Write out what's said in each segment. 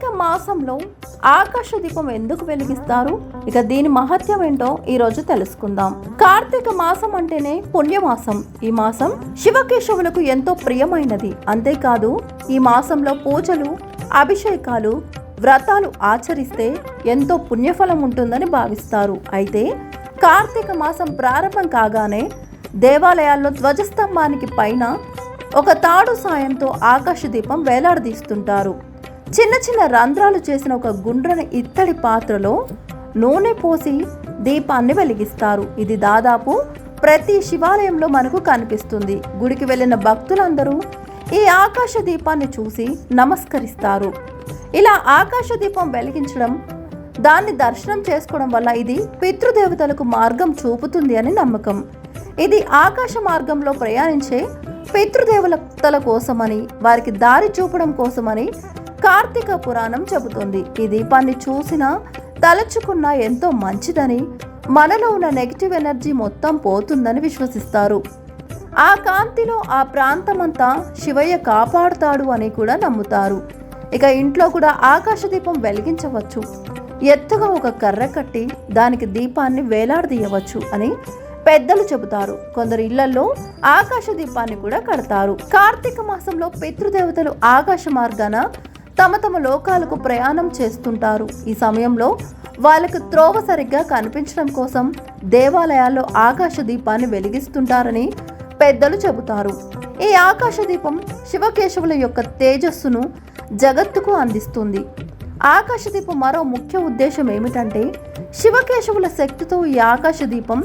కార్తీక మాసంలో ఆకాశ దీపం ఎందుకు వెలిగిస్తారు? ఇక దీని మహత్యం ఏంటో ఈ రోజు తెలుసుకుందాం. కార్తీక మాసం అంటేనే పుణ్యమాసం. ఈ మాసం శివకేశవులకు ఎంతో ప్రియమైనది. అంతేకాదు ఈ మాసంలో పూజలు అభిషేకాలు వ్రతాలు ఆచరిస్తే ఎంతో పుణ్యఫలం ఉంటుందని భావిస్తారు. అయితే కార్తీక మాసం ప్రారంభం కాగానే దేవాలయాల్లో ధ్వజస్తంభానికి పైన ఒక తాడు సాయంతో ఆకాశ దీపం వేలాడదీస్తుంటారు. చిన్న చిన్న రంధ్రాలు చేసిన ఒక గుండ్రని ఇత్తడి పాత్రలో నూనె పోసి దీపాన్ని వెలిగిస్తారు. ఇది దాదాపు ప్రతి శివాలయంలో మనకు కనిపిస్తుంది. గుడికి వెళ్ళిన భక్తులందరూ ఈ ఆకాశ దీపాన్ని చూసి నమస్కరిస్తారు. ఇలా ఆకాశ దీపం వెలిగించడం దాన్ని దర్శనం చేసుకోవడం వల్ల ఇది పితృదేవతలకు మార్గం చూపుతుంది అని నమ్మకం. ఇది ఆకాశ మార్గంలో ప్రయాణించే పితృదేవతల కోసమని వారికి దారి చూపడం కోసమని కార్తీక పురాణం చెబుతుంది. ఈ దీపాన్ని చూసినా తలచుకున్నా ఎంతో మంచిదని మనలో ఉన్న నెగిటివ్ ఎనర్జీ మొత్తం పోతుందని విశ్వసిస్తారు. ఆ కాంతిలో ఆ ప్రాంతమంతా శివయ్య కాపాడుతాడు అని కూడా నమ్ముతారు. ఇక ఇంట్లో కూడా ఆకాశ దీపం వెలిగించవచ్చు. ఎత్తుగా ఒక కర్ర కట్టి దానికి దీపాన్ని వేలాడదీయవచ్చు అని పెద్దలు చెబుతారు. కొందరు ఇళ్ళలో ఆకాశ దీపాన్ని కూడా కడతారు. కార్తీక మాసంలో పితృదేవతలు ఆకాశ మార్గాన తమ తమ లోకాలకు ప్రయాణం చేస్తుంటారు. ఈ సమయంలో వాళ్ళకు త్రోవ సరిగ్గా కనిపించడం కోసం దేవాలయాల్లో ఆకాశ దీపాన్ని వెలిగిస్తుంటారని పెద్దలు చెబుతారు. ఈ ఆకాశ దీపం శివకేశవుల యొక్క తేజస్సును జగత్తుకు అందిస్తుంది. ఆకాశ దీపం మరో ముఖ్య ఉద్దేశం ఏమిటంటే శివకేశవుల శక్తితో ఈ ఆకాశ దీపం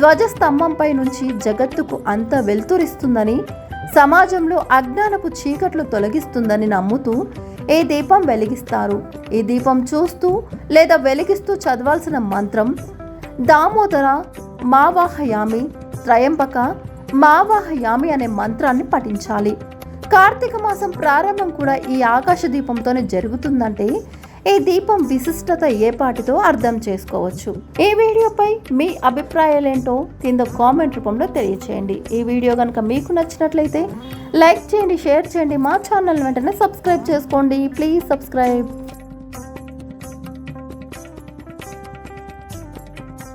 ధ్వజస్తంభంపై నుంచి జగత్తుకు అంత వెలుతురిస్తుందని సమాజంలో అజ్ఞానపు చీకట్లు తొలగిస్తుందని నమ్ముతూ ఈ దీపం వెలిగిస్తారు? ఈ దీపం చూస్తూ లేదా వెలిగిస్తూ చదవాల్సిన మంత్రం దామోదర మావాహయామి త్రయంబక మావాహయామి అనే మంత్రాన్ని పఠించాలి. కార్తీక మాసం ప్రారంభం కూడా ఈ ఆకాశ దీపంతోనే జరుగుతుందంటే ఈ దీపం విశిష్టత ఏ పాటితో అర్థం చేసుకోవచ్చు? ఈ వీడియోపై మీ అభిప్రాయాలేంటో కింద కామెంట్ రూపంలో తెలియచేయండి. ఈ వీడియో కనుక మీకు నచ్చినట్లయితే లైక్ చేయండి షేర్ చేయండి మా ఛానల్ వెంటనే సబ్స్క్రైబ్ చేసుకోండి. Please subscribe.